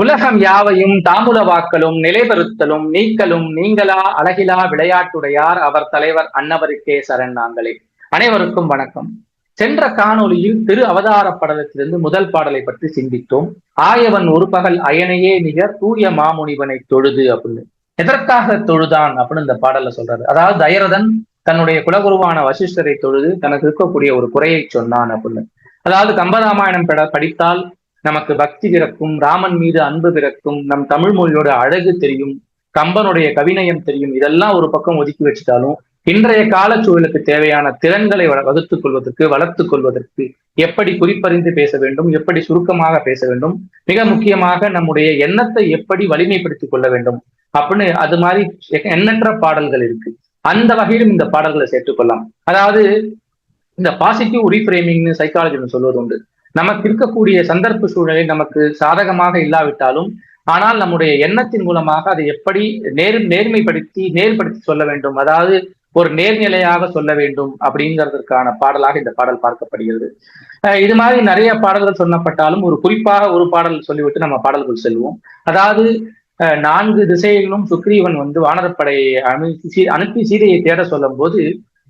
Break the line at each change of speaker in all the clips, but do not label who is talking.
உலகம் யாவையும் தாமுலவாக்கலும் நிலைபெறுத்தலும் நீக்கலும் நீங்களா அழகிலா விளையாட்டுடையார் அவர் தலைவர் அன்னவருக்கே சரண் நாங்களே. அனைவருக்கும் வணக்கம். சென்ற காணொலியில் திரு அவதார படலத்திலிருந்து முதல் பாடலை பற்றி சிந்தித்தோம். ஆயவன் ஒரு பகல் அயனையே நிகர் தூய மாமுனிவனை தொழுது அப்படின்னு. எதற்காக தொழுதான் அப்படின்னு இந்த பாடல்ல சொல்றாரு. அதாவது தயரதன் தன்னுடைய குலகுருவான வசிஷ்டரை தொழுது தனக்கு இருக்கக்கூடிய ஒரு குறையை சொன்னான் அப்படின்னு. அதாவது கம்பராமாயணம் படித்தால் நமக்கு பக்தி பிறக்கும் ராமன் மீது அன்பு பிறக்கும் நம் தமிழ் மொழியோட அழகு தெரியும் கம்பனுடைய கவிநயம் தெரியும் இதெல்லாம் ஒரு பக்கம் ஒதுக்கி வச்சுட்டாலும் இன்றைய காலச்சூழலுக்கு தேவையான திறன்களை வகுத்துக் கொள்வதற்கு வளர்த்துக் கொள்வதற்கு எப்படி குறிப்பறிந்து பேச வேண்டும் எப்படி சுருக்கமாக பேச வேண்டும் மிக முக்கியமாக நம்முடைய எண்ணத்தை எப்படி வலிமைப்படுத்திக் கொள்ள வேண்டும் அப்படின்னு அது மாதிரி எண்ணற்ற பாடல்கள் இருக்கு. அந்த வகையிலும் இந்த பாடல்களை சேர்த்துக்கொள்ளலாம் அதாவது இந்த பாசிட்டிவ் ரீஃப்ரேமிங்னு சைக்காலஜின்னு சொல்வது உண்டு நமக்கு இருக்கக்கூடிய சந்தர்ப்ப சூழலில் நமக்கு சாதகமாக இல்லாவிட்டாலும் ஆனால் நம்முடைய எண்ணத்தின் மூலமாக அதை எப்படி நேர் நேர்மைப்படுத்தி நேர்படுத்தி சொல்ல வேண்டும். அதாவது ஒரு நேர்நிலையாக சொல்ல வேண்டும் அப்படிங்கிறதுக்கான பாடலாக இந்த பாடல் பார்க்கப்படுகிறது. இது மாதிரி நிறைய பாடல்கள் சொல்லப்பட்டாலும் ஒரு குறிப்பாக ஒரு பாடல் சொல்லிவிட்டு நம்ம பாடல்கள் செல்வோம். அதாவது நான்கு திசைகளிலும் சுக்ரீவன் வந்து வானரப்படையை அனுப்பி அனுப்பி சீதையை தேட சொல்லும் போது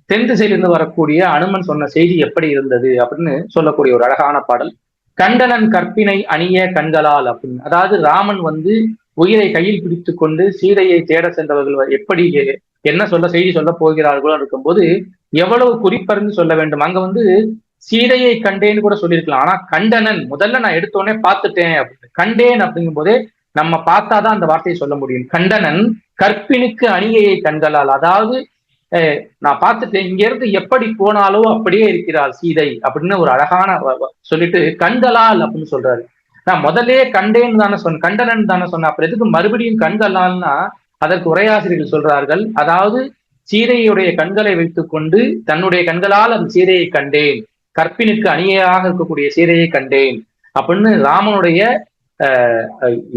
தென் திசையிலிருந்து வரக்கூடிய அனுமன் சொன்ன செய்தி எப்படி இருந்தது அப்படின்னு சொல்லக்கூடிய ஒரு அழகான பாடல். கண்டனன் கற்பினை அணிய கண்களால் அப்படின்னு அதாவது ராமன் வந்து உயிரை கையில் பிடித்து கொண்டு சீதையை தேட சென்றவர்கள் எப்படி என்ன சொல்ல செய்தி சொல்ல போகிறார்களோ இருக்கும்போது எவ்வளவு குறிப்பறிந்து சொல்ல வேண்டும். அங்க வந்து சீதையை கண்டேன்னு கூட சொல்லியிருக்கலாம். ஆனா கண்டனன் முதல்ல நான் எடுத்தோடனே பார்த்துட்டேன் அப்படின்னு. கண்டேன் அப்படிங்கும் போதே நம்ம பார்த்தாதான் அந்த வார்த்தையை சொல்ல முடியும். கண்டனன் கற்பினுக்கு அணிகையை கண்களால். அதாவது நான் பார்த்துட்டேன் இங்க இருந்து எப்படி போனாலோ அப்படியே இருக்கிறாள் சீதை அப்படின்னு ஒரு அழகான சொல்லிட்டு கண்களால் அப்படின்னு சொல்றாரு. நான் முதலே கண்டேன்னு தானே சொன்ன கண்டனன் தானே சொன்ன அப்புறம் எதுக்கு மறுபடியும் கண்களால்னா அதற்கு உரையாசிரியர்கள் சொல்றார்கள் அதாவது சீதையுடைய கண்களை வைத்துக்கொண்டு தன்னுடைய கண்களால் அந்த சீதையை கண்டேன். கற்பினுக்கு அணியாக இருக்கக்கூடிய சீதையை கண்டேன் அப்படின்னு ராமனுடைய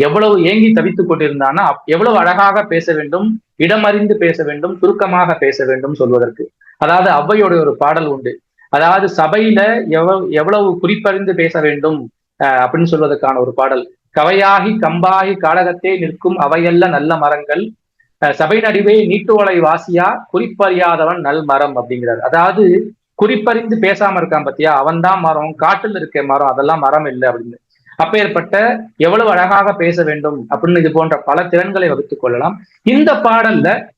எவ்வளவு ஏங்கி தவித்துக் கொண்டிருந்தான்னா எவ்வளவு அழகாக பேச வேண்டும் இடமறிந்து பேச வேண்டும் சுருக்கமாக பேச வேண்டும் சொல்வதற்கு. அதாவது அவ்வையோட ஒரு பாடல் உண்டு. அதாவது சபையில எவ்வளவு எவ்வளவு குறிப்பறிந்து பேச வேண்டும் அப்படின்னு சொல்வதற்கான ஒரு பாடல். கவையாகி கம்பாகி காடகத்தே நிற்கும் அவையல்ல நல்ல மரங்கள் சபை நடுவே நீட்டுவலை வாசியா குறிப்பறியாதவன் நல் மரம் அப்படிங்கிறார். அதாவது குறிப்பறிந்து பேசாம இருக்கான் பத்தியா? அவன் தான் மரம் காட்டில் இருக்க மரம் அதெல்லாம் மரம் இல்லை அப்படின்னு. அப்பேற்பட்ட எவ்வளவு அழகாக பேச வேண்டும் அப்படின்னு இது போன்ற பல திறன்களை வகுத்துக் கொள்ளலாம். இந்த பாடல்ல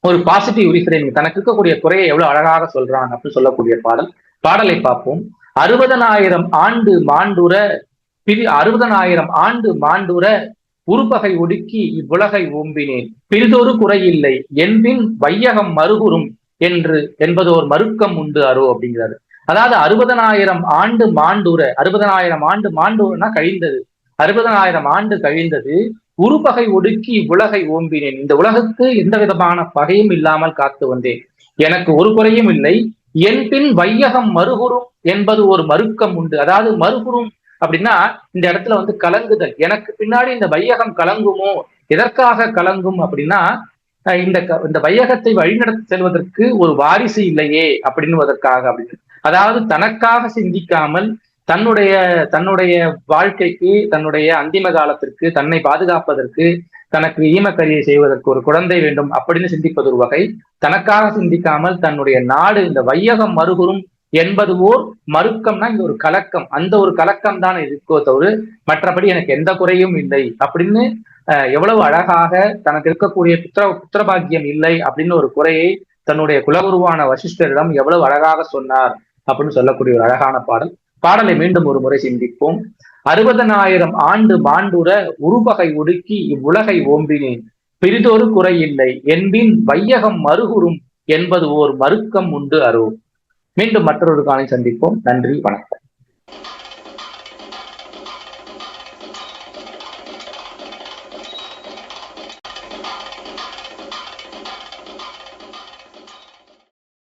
ஒரு பாசிட்டிவ் ரீஃப்ரேமிங் தனக்கு இருக்கக்கூடிய குறையை எவ்வளவு அழகாக சொல்றான் அப்படின்னு சொல்லக்கூடிய பாடல். பாடலை பார்ப்போம். அறுபதனாயிரம் ஆண்டு மாண்டுற பிரி அறுபதனாயிரம் ஆண்டு மாண்டுற உருபகை ஒடுக்கி இவ்வுலகை ஓம்பினேன். பிரிதொரு குறையில்லை. என்பின் வையகம் மறுகுறும் என்று என்பதோர் மறுக்கம் உண்டு அரோ அப்படிங்கிறாரு. அதாவது அறுபதனாயிரம் ஆண்டு மாண்டூர அறுபதனாயிரம் ஆண்டு மாண்டூரனா கழிந்தது. அறுபதனாயிரம் ஆண்டு கழிந்தது உருபகை ஒடுக்கி உலகை ஓம்பினேன். இந்த உலகத்துக்கு எந்த விதமான பகையும் இல்லாமல் காத்து வந்தேன். எனக்கு ஒரு குறையும் இல்லை. என் பின் வையகம் மறுகுறும் என்பது ஒரு மறுக்கம் உண்டு. அதாவது மறுகுறும் அப்படின்னா இந்த இடத்துல வந்து கலங்குதல். எனக்கு பின்னாடி இந்த வையகம் கலங்குமோ எதற்காக கலங்கும் அப்படின்னா இந்த இந்த வையகத்தை வழிநடத்தி செல்வதற்கு ஒரு வாரிசு இல்லையே அப்படின்னுவதற்காக அப்படின்னு அதாவது தனக்காக சிந்திக்காமல் தன்னுடைய தன்னுடைய வாழ்க்கைக்கு தன்னுடைய அந்திம காலத்திற்கு தன்னை பாதுகாப்பதற்கு தனக்கு ஈமக்கரியை செய்வதற்கு ஒரு குழந்தை வேண்டும் அப்படின்னு சிந்திப்பது ஒரு வகை. தனக்காக சிந்திக்காமல் தன்னுடைய நாடு இந்த வையகம் மறுகுறும் என்பது ஓர் மறுக்கம்னா இங்க ஒரு கலக்கம். அந்த ஒரு கலக்கம் தான் இருக்கோ தவிர மற்றபடி எனக்கு எந்த குறையும் இல்லை அப்படின்னு எவ்வளவு அழகாக தனக்கு இருக்கக்கூடிய புத்திர புத்திரபாகியம் இல்லை அப்படின்னு ஒரு குறையை தன்னுடைய குலகுருவான வசிஷ்டரிடம் எவ்வளவு அழகாக சொன்னார். அப்படின்னு சொல்லக்கூடிய ஒரு அழகான பாடல். பாடலை மீண்டும் ஒரு முறை சிந்திப்போம். அறுபதனாயிரம் ஆண்டு மாண்டுற உருபகை ஒடுக்கி இவ்வுலகை ஓம்பினேன். பிரிதொரு குறையில்லை என்பின் வையகம் மறுகுறும் என்பது ஓர் மறுக்கம் உண்டு அருள் மீண்டும் மற்றொரு காலை சந்திப்போம். நன்றி வணக்கம்.